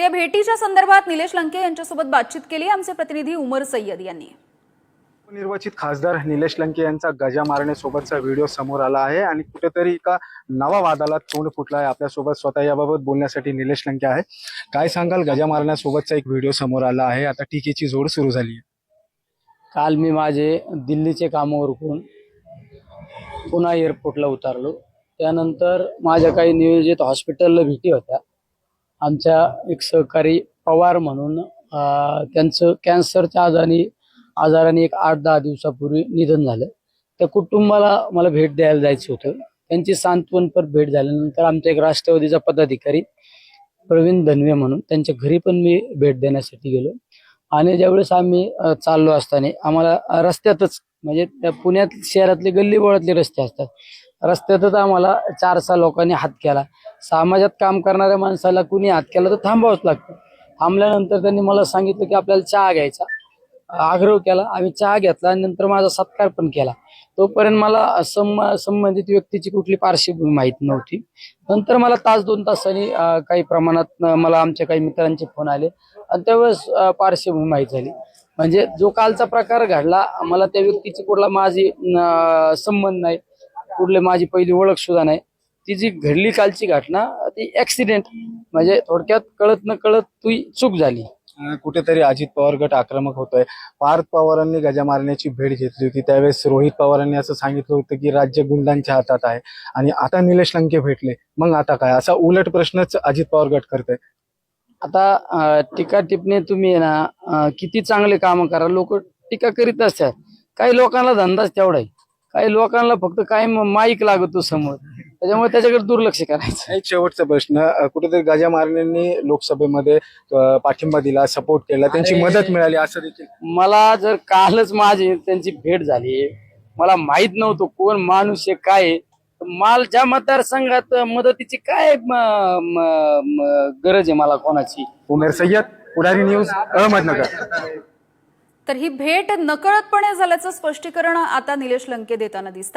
या भेटीच्या संदर्भात निलेश लंके यांच्यासोबत बातचीत केली. आमचे प्रतिनिधी उमर सय्यद यांनी. निर्वाचित खासदार निलेश लंके यांचा गजा मारण्यासोबतचा व्हिडिओ समोर आला आहे आणि कुठेतरी एका नवा वादाला तोंड फुटला आहे आपल्यासोबत. स्वतः याबाबत बोलण्यासाठी निलेश लंके आहे काय सांगाल? गजा मारण्यासोबतचा एक व्हिडिओ समोर आला आहे. आता टीकेची जोड सुरू झाली आहे. काल मी माझे दिल्लीचे कामावर उरकून पुन्हा एअरपोर्टला उतरलो. त्यानंतर माझ्या काही नियोजित हॉस्पिटलला भेटी होत्या. आमच्या एक सहकारी पवार म्हणून त्यांचं कॅन्सरच्या आजाराने आजाराने एक आठ दहा दिवसापूर्वी निधन झालं. त्या कुटुंबाला मला भेट द्यायला जायचं होतं. त्यांची सांत्वनपर भेट झाल्यानंतर आमचा एक राष्ट्रवादीचा पदाधिकारी प्रवीण धनवे म्हणून त्यांच्या घरी पण मी भेट देण्यासाठी गेलो. आणि ज्यावेळेस आम्ही चाललो असताना आम्हाला रस्त्यातच म्हणजे त्या पुण्यात शहरातले गल्ली बोळातले रस्ते असतात. रस्त्यातच आम्हाला चार सहा लोकांनी हात केला. समाजात काम करणाऱ्या माणसाला कुणी हात केला तर थांबावंच लागतं. थांबल्यानंतर त्यांनी मला सांगितलं की आपल्याला चहा घ्यायचा. आग्रह केला. आम्ही चहा घेतला आणि नंतर माझा सत्कार पण केला. तोपर्यंत मला संबंधित व्यक्तीची कुठली पार्श्वभूमी माहीत नव्हती. नंतर मला तास दोन तासांनी काही प्रमाणात मला आमच्या काही मित्रांचे फोन आले. आणि त्यावेळेस पार्श्वभूमी माहीत झाली. म्हणजे जो कालचा प्रकार घडला मला त्या व्यक्तीची कुठला माझी संबंध नाही. कुठली माझी पहिली ओळख सुद्धा नाही. ती जी घडली कालची घटना ती ऍक्सिडेंट म्हणजे थोडक्यात कळत न कळत ती चूक झाली. कुठेतरी अजित पवार गट आक्रमक होतोय. पार्थ पवारांनी गजा मारण्याची भेट घेतली होती. त्यावेळेस रोहित पवारांनी असं सांगितलं होतं की राज्य गुंडांच्या हातात आहे. आणि आता निलेश लंके भेटले. मग आता काय? असा उलट प्रश्नच अजित पवार गट करतोय. आता टीका टिप्पणी तुम्ही ना किती चांगले काम करा. लोक टीका करीत असतात. काही लोकांना धंदाच तेवढा आहे. काही लोकांना फक्त काय माईक लागतो समोर. त्याच्यामुळे त्याच्याकडे दुर्लक्ष करायचं. एक शेवटचा प्रश्न कुठेतरी गजा मारण्यांनी लोकसभेमध्ये पाठिंबा दिला सपोर्ट केला त्यांची. मदत मिळाली असं देखील. मला जर कालच माझी त्यांची भेट झाली मला माहीत नव्हतं कोण माणूस आहे काय माल ज्या मतदारसंघात मदतीची काय गरज आहे मला कोणाची? उमेर सय्यद पुढारी न्यूज अहमदनगर. तर ही भेट नकळतपणे झाल्याचं स्पष्टीकरण आता निलेश लंके देताना दिसत